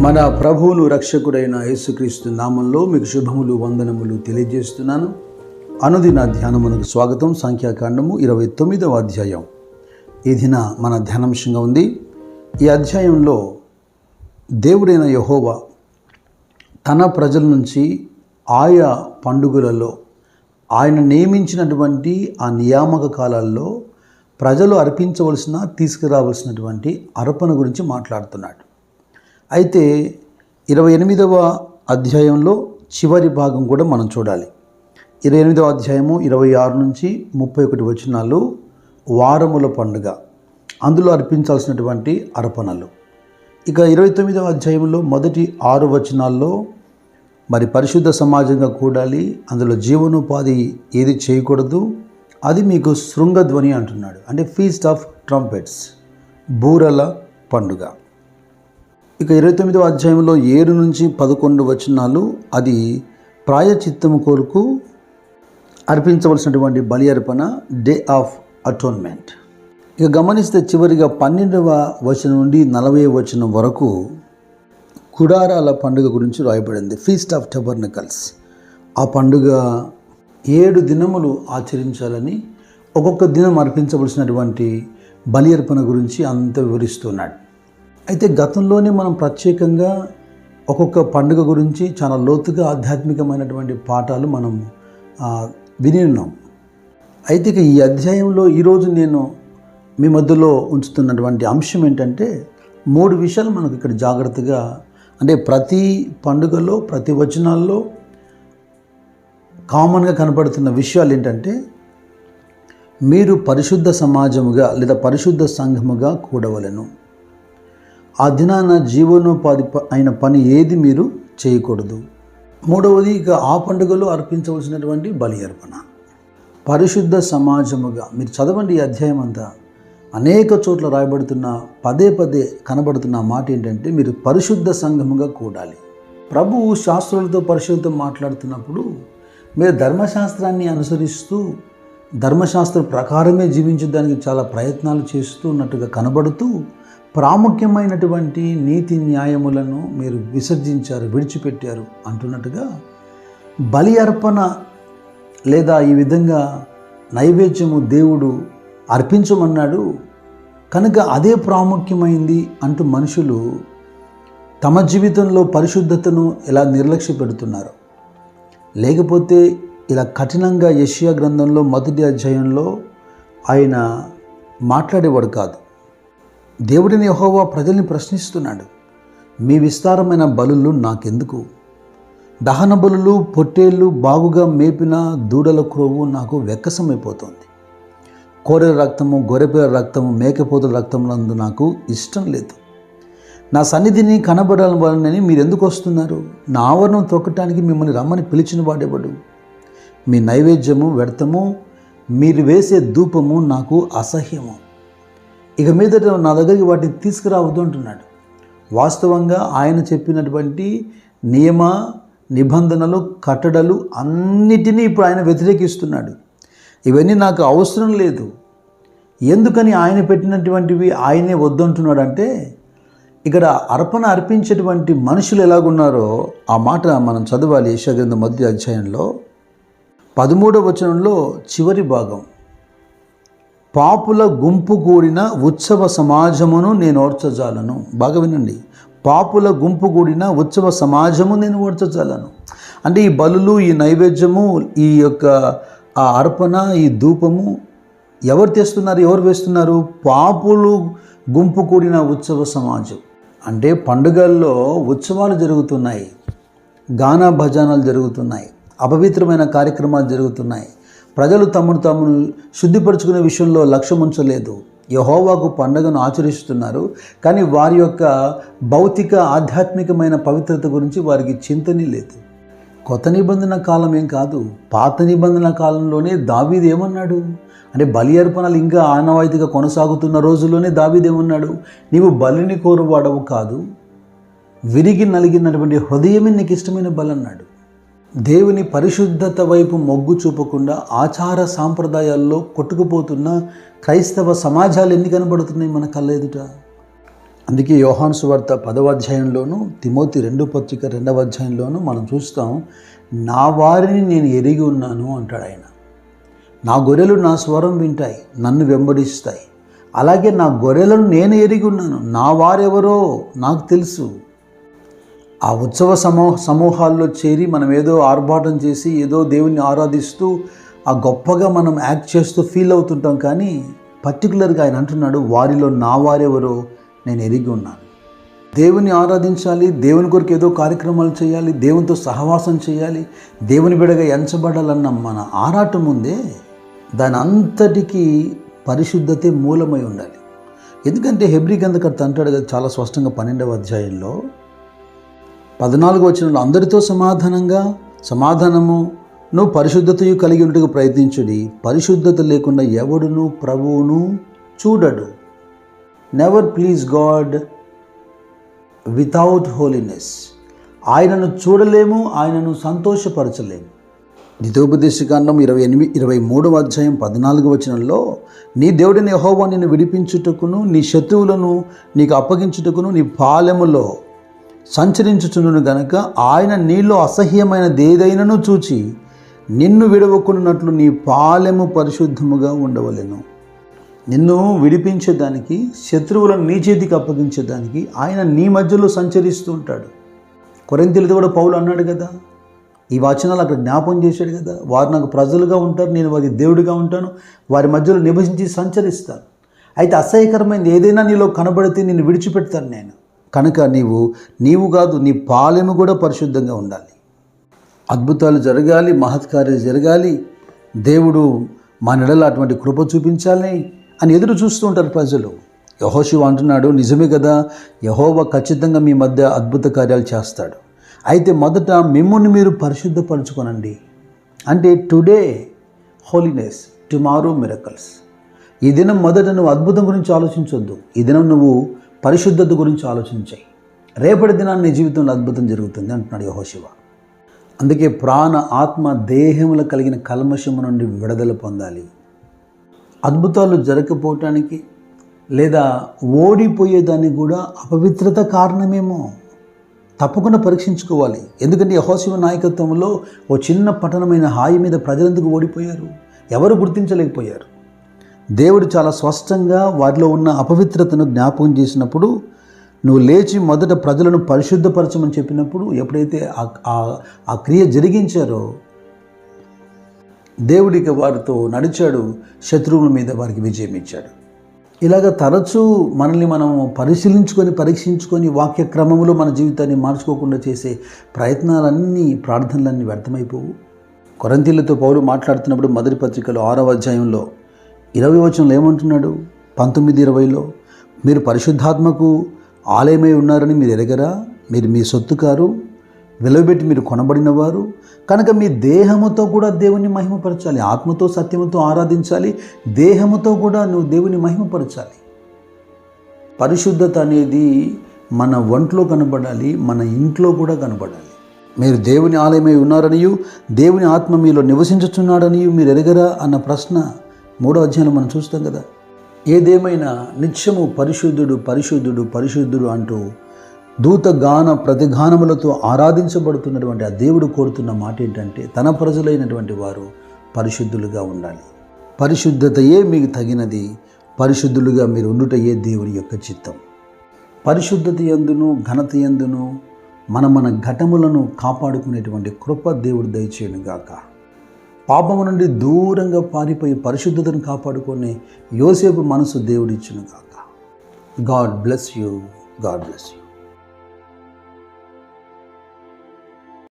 మన ప్రభువును రక్షకుడైన యేసుక్రీస్తు నామంలో మీకు శుభములు వందనములు తెలియజేస్తున్నాను. అనుదిన ధ్యానమునకు స్వాగతం. సంఖ్యాకాండము ఇరవై తొమ్మిదవ అధ్యాయం. ఈ దిన మన ధ్యానాంశంగా ఉంది. ఈ అధ్యాయంలో దేవుడైన యహోవా తన ప్రజల నుంచి ఆయా పండుగలలో ఆయన నియమించినటువంటి ఆ నియామక కాలాల్లో ప్రజలు అర్పించవలసిన తీసుకురావలసినటువంటి అర్పణ గురించి మాట్లాడుతున్నాడు. అయితే ఇరవై ఎనిమిదవ అధ్యాయంలో చివరి భాగం కూడా మనం చూడాలి. ఇరవై ఎనిమిదవ అధ్యాయము ఇరవై ఆరు నుంచి ముప్పై ఒకటి వచనాలు వారముల పండుగ. అందులో అర్పించాల్సినటువంటి అర్పణలు. ఇక ఇరవై తొమ్మిదవ అధ్యాయంలో మొదటి ఆరు వచనాల్లో మరి పరిశుద్ధ సమాజంగా కూడాలి అందులో జీవనోపాధి ఏది చేయకూడదు అది మీకు శృంగధ్వని అంటున్నాడు. అంటే ఫీస్ట్ ఆఫ్ ట్రంపెట్స్ బూరల పండుగ. ఇక ఇరవై తొమ్మిదవ అధ్యాయంలో ఏడు నుంచి పదకొండు వచనాలు అది ప్రాయచిత్తము కొరకు అర్పించవలసినటువంటి బలి అర్పణ డే ఆఫ్ అటోన్మెంట్ ఇక గమనిస్తే చివరిగా పన్నెండవ వచనం నుండి నలభై వచనం వరకు కుడారాల పండుగ గురించి రాయబడింది. ఫీస్ట్ ఆఫ్ టబర్నకల్స్ ఆ పండుగ ఏడు దినములు ఆచరించాలని ఒక్కొక్క దినం అర్పించవలసినటువంటి బలి అర్పణ గురించి అంత వివరిస్తున్నాడు. అయితే గతంలోనే మనం ప్రత్యేకంగా ఒక్కొక్క పండుగ గురించి చాలా లోతుగా ఆధ్యాత్మికమైనటువంటి పాఠాలు మనం విని ఉన్నాం. అయితే ఇక ఈ అధ్యాయంలో ఈరోజు నేను మీ మధ్యలో ఉంచుతున్నటువంటి అంశం ఏంటంటే మూడు విషయాలు మనకు ఇక్కడ జాగ్రత్తగా అంటే ప్రతి పండుగలో ప్రతి వచనాల్లో కామన్గా కనపడుతున్న విషయాలు ఏంటంటే మీరు పరిశుద్ధ సమాజముగా లేదా పరిశుద్ధ సంఘముగా కూడవలను. ఆ దినాన జీవనోపాధి ప- అయిన పని ఏది మీరు చేయకూడదు. మూడవది ఇక ఆ పండుగలో అర్పించవలసినటువంటి బలి అర్పణ పరిశుద్ధ సమాజముగా మీరు చదవండి ఈ అధ్యాయం అంతా. అనేక చోట్ల రాయబడుతున్న పదే పదే కనబడుతున్న మాట ఏంటంటే మీరు పరిశుద్ధ సంఘముగా కూడాలి. ప్రభువు శాస్త్రులతో పరిశుద్ధం మాట్లాడుతున్నప్పుడు మీరు ధర్మశాస్త్రాన్ని అనుసరిస్తూ ధర్మశాస్త్ర ప్రకారమే జీవించడానికి చాలా ప్రయత్నాలు చేస్తూ ఉన్నట్టుగా కనబడుతూ ప్రాముఖ్యమైనటువంటి నీతి న్యాయములను మీరు విసర్జించారు విడిచిపెట్టారు అంటున్నట్టుగా బలి అర్పణ లేదా ఈ విధంగా నైవేద్యము దేవుడు అర్పించమన్నాడు. కనుక అదే ప్రాముఖ్యమైంది అంటూ మనుషులు తమ జీవితంలో పరిశుద్ధతను ఎలా నిర్లక్ష్య పెడుతున్నారు? లేకపోతే ఇలా కఠినంగా యెషయా గ్రంథంలో మొదటి అధ్యాయంలో ఆయన మాట్లాడేవాడు కాదు. దేవుడిని యహోవా ప్రజల్ని ప్రశ్నిస్తున్నాడు మీ విస్తారమైన బలులు నాకెందుకు? దహన బలులు పొట్టేళ్ళు బాగుగా మేపిన దూడల క్రోవు నాకు వెక్కసమైపోతుంది కోరెల రక్తము గొర్రెపిల్ల రక్తము మేకపోతుల రక్తములందు నాకు ఇష్టం లేదు. నా సన్నిధిని కనబడాలని మీరు ఎందుకు వస్తున్నారు? నా ఆవరణం తొక్కటానికి మిమ్మల్ని రమ్మని పిలిచిన వాడేవాడు? మీ నైవేద్యము వ్యర్థము మీరు వేసే ధూపము నాకు అసహ్యము. ఇక మీదట నా దగ్గరికి వాటిని తీసుకురావద్దు అంటున్నాడు. వాస్తవంగా ఆయన చెప్పినటువంటి నియమ నిబంధనలు కట్టడలు అన్నిటినీ ఇప్పుడు ఆయన వ్యతిరేకిస్తున్నాడు. ఇవన్నీ నాకు అవసరం లేదు. ఎందుకని ఆయన పెట్టినటువంటివి ఆయనే వద్దంటున్నాడంటే ఇక్కడ అర్పణ అర్పించేటువంటి మనుషులు ఎలాగున్నారో ఆ మాట మనం చదవాలి యశగ్రంథ మధ్య అధ్యాయంలో. పదమూడవ వచనంలో చివరి భాగం. పాపుల గుంపు కూడిన ఉత్సవ సమాజమును నేను ఓర్చజాలను. బాగా వినండి. పాపుల గుంపు కూడిన ఉత్సవ సమాజము నేను ఓర్చజాలను. అంటే ఈ బలులు ఈ నైవేద్యము ఈ యొక్క ఆ అర్పణ ఈ ధూపము ఎవరు తెస్తున్నారు ఎవరు వేస్తున్నారు? పాపులు గుంపు కూడిన ఉత్సవ సమాజం. అంటే పండుగల్లో ఉత్సవాలు జరుగుతున్నాయి. గానా భజనాలు జరుగుతున్నాయి. అపవిత్రమైన కార్యక్రమాలు జరుగుతున్నాయి. ప్రజలు తమను తాము శుద్ధిపరుచుకునే విషయంలో లక్ష్యం ఉంచలేదు యహోవాకు పండుగను ఆచరిస్తున్నారు కానీ వారి యొక్క భౌతిక ఆధ్యాత్మికమైన పవిత్రత గురించి వారికి చింతనే లేదు. కొత్త నిబంధన కాలం ఏం కాదు. పాత నిబంధన కాలంలోనే దావీది ఏమన్నాడు? అంటే బలి అర్పణలు ఇంకా ఆనవాయితీగా కొనసాగుతున్న రోజుల్లోనే దావీది ఏమన్నాడు? నీవు బలిని కోరువాడవు కాదు. విరిగి నలిగినటువంటి హృదయమే నీకు ఇష్టమైన బలి అన్నాడు దేవుని పరిశుద్ధత వైపు మొగ్గు చూపకుండా ఆచార సాంప్రదాయాల్లో కొట్టుకుపోతున్న క్రైస్తవ సమాజాలు ఎన్ని కనబడుతున్నాయి మన కల్లేదుట అందుకే యోహాన్సు వార్త పదవ అధ్యాయంలోను తిమోతి రెండు పత్రిక రెండవ అధ్యాయంలోను మనం చూస్తాం నా వారిని నేను ఎరిగి ఉన్నాను అంటాడు ఆయన. నా గొర్రెలు నా స్వరం వింటాయి నన్ను వెంబడిస్తాయి. అలాగే నా గొర్రెలను నేను ఎరిగి ఉన్నాను. నా వారెవరో నాకు తెలుసు. ఆ ఉత్సవ సమూహ సమూహాల్లో చేరి మనం ఏదో ఆర్భాటం చేసి ఏదో దేవుణ్ణి ఆరాధిస్తూ ఆ గొప్పగా మనం యాక్ట్ చేస్తూ ఫీల్ అవుతుంటాం కానీ పర్టికులర్గా ఆయన అంటున్నాడు వారిలో నా వారెవరో నేను ఎరిగి ఉన్నాను. దేవుని ఆరాధించాలి దేవుని కొరకు ఏదో కార్యక్రమాలు చేయాలి దేవునితో సహవాసం చేయాలి దేవుని బిడగా ఎంచబడాలన్న మన ఆరాటం ఉందే దాని అంతటికీ పరిశుద్ధతే మూలమై ఉండాలి. ఎందుకంటే హెబ్రి గంధకర్త అంటాడు కదా చాలా స్పష్టంగా పన్నెండవ అధ్యాయంలో పద్నాలుగు వచనంలో అందరితో సమాధానంగా సమాధానము నువ్వు పరిశుద్ధతయు కలిగి ఉంటకు ప్రయత్నించుడి. పరిశుద్ధత లేకుండా ఎవడును ప్రభువును చూడడు. Never please God without holiness ఆయనను చూడలేము ఆయనను సంతోషపరచలేము. ద్వితోపదేశకాండం ఇరవై ఎనిమిది ఇరవై మూడవ అధ్యాయం పద్నాలుగు వచనంలో నీ దేవుడిని యహోవా నిన్ను విడిపించుటకును నీ శత్రువులను నీకు అప్పగించుటకును నీ పాలెములో సంచరించుచుండును గనక ఆయన నీలో అసహ్యమైన దేదైనను చూచి నిన్ను విడవకున్నట్లు నీ పాలెము పరిశుద్ధముగా ఉండవలెను. నిన్ను విడిపించేదానికి శత్రువులను నీ చేతికి అప్పగించేదానికి ఆయన నీ మధ్యలో సంచరిస్తూ ఉంటాడు. కొరింతలతో కూడా పౌలు అన్నాడు కదా ఈ వచనాలు అక్కడ జ్ఞాపం చేశాడు కదా వారు నాకు ప్రజలుగా ఉంటారు నేను వారి దేవుడిగా ఉంటాను వారి మధ్యలో నివసించి సంచరిస్తాను. అయితే అసహ్యకరమైనది ఏదైనా నీలో కనబడితే నేను విడిచిపెడతాను నేను. కనుక నీవు నీవు కాదు నీ పాలెము కూడా పరిశుద్ధంగా ఉండాలి. అద్భుతాలు జరగాలి మహత్కార్యాలు జరగాలి. దేవుడు మా నెడలో అటువంటి కృప చూపించాలి అని ఎదురు చూస్తూ ఉంటారు ప్రజలు. యహోశివ అంటున్నాడు నిజమే కదా యహోవ ఖచ్చితంగా మీ మధ్య అద్భుత కార్యాలు చేస్తాడు. అయితే మొదట మిమ్మల్ని మీరు పరిశుద్ధపరచుకోనండి. అంటే టుడే హోలీనెస్ టుమారో మిరకల్స్. ఈ దినం మొదట నువ్వు అద్భుతం గురించి ఆలోచించొద్దు. ఈ దినం నువ్వు పరిశుద్ధత గురించి ఆలోచించాయి. రేపటి దినాన్ని నీ జీవితంలో అద్భుతం జరుగుతుంది అంటున్నాడు యహోశివ అందుకే ప్రాణ ఆత్మ దేహములు కలిగిన కల్మషము నుండి విడుదల పొందాలి. అద్భుతాలు జరగకపోవటానికి లేదా ఓడిపోయేదానికి కూడా అపవిత్రత కారణమేమో తప్పకుండా పరీక్షించుకోవాలి. ఎందుకంటే యహోశివ నాయకత్వంలో ఓ చిన్న పట్టణమైన హాయి మీద ప్రజలందుకు ఓడిపోయారు. ఎవరు గుర్తించలేకపోయారు. దేవుడు చాలా స్పష్టంగా వారిలో ఉన్న అపవిత్రతను జ్ఞాపకం చేసినప్పుడు నువ్వు లేచి మొదట ప్రజలను పరిశుద్ధపరచమని చెప్పినప్పుడు ఎప్పుడైతే ఆ క్రియ జరిగించారో దేవుడికి వారితో నడిచాడు శత్రువుల మీద వారికి విజయం ఇచ్చాడు. ఇలాగ తరచూ మనల్ని మనం పరిశీలించుకొని పరీక్షించుకొని వాక్య క్రమంలో మన జీవితాన్ని మార్చుకోకుండా చేసే ప్రయత్నాలన్నీ ప్రార్థనలన్నీ వ్యర్థమైపోవు. కొరంతీలతో పౌరు మాట్లాడుతున్నప్పుడు మొదటి పత్రికలో ఆరవ అధ్యాయంలో ఇరవై వచనంలో ఏమంటున్నాడు? పంతొమ్మిది ఇరవైలో మీరు పరిశుద్ధాత్మకు ఆలయమై ఉన్నారని మీరు ఎరగరా? మీరు మీ సొత్తు కారు వెలవబెట్టి మీరు కొనబడినవారు కనుక మీ దేహముతో కూడా దేవుని మహిమపరచాలి ఆత్మతో సత్యముతో ఆరాధించాలి దేహముతో కూడా నువ్వు దేవుని మహిమపరచాలి. పరిశుద్ధత అనేది మన ఒంట్లో కనబడాలి మన ఇంట్లో కూడా కనబడాలి. మీరు దేవుని ఆలయమై ఉన్నారనియు దేవుని ఆత్మ మీలో నివసించుచున్నాడనియు మీరు ఎరగరా? అన్న ప్రశ్న మూడో అధ్యాయం మనం చూస్తాం కదా ఏదేమైనా నిత్యము పరిశుద్ధుడు పరిశుద్ధుడు పరిశుద్ధుడు అంటూ దూత గాన ప్రతిగానములతో ఆరాధించబడుతున్నటువంటి ఆ దేవుడు కోరుతున్న మాట ఏంటంటే తన ప్రజలైనటువంటి వారు పరిశుద్ధులుగా ఉండాలి. పరిశుద్ధతయే మీకు తగినది పరిశుద్ధులుగా మీరు ఉండుటయే దేవుని యొక్క చిత్తం. పరిశుద్ధత ఎందును ఘనత ఎందును మన మన ఘటములను కాపాడుకునేటువంటి కృప దేవుడు దయచేయను గాక పాపము నుండి దూరంగా పారిపోయి పరిశుద్ధతను కాపాడుకునే యోసేపు మనసు దేవుడిచ్చిన కాక God bless you God bless you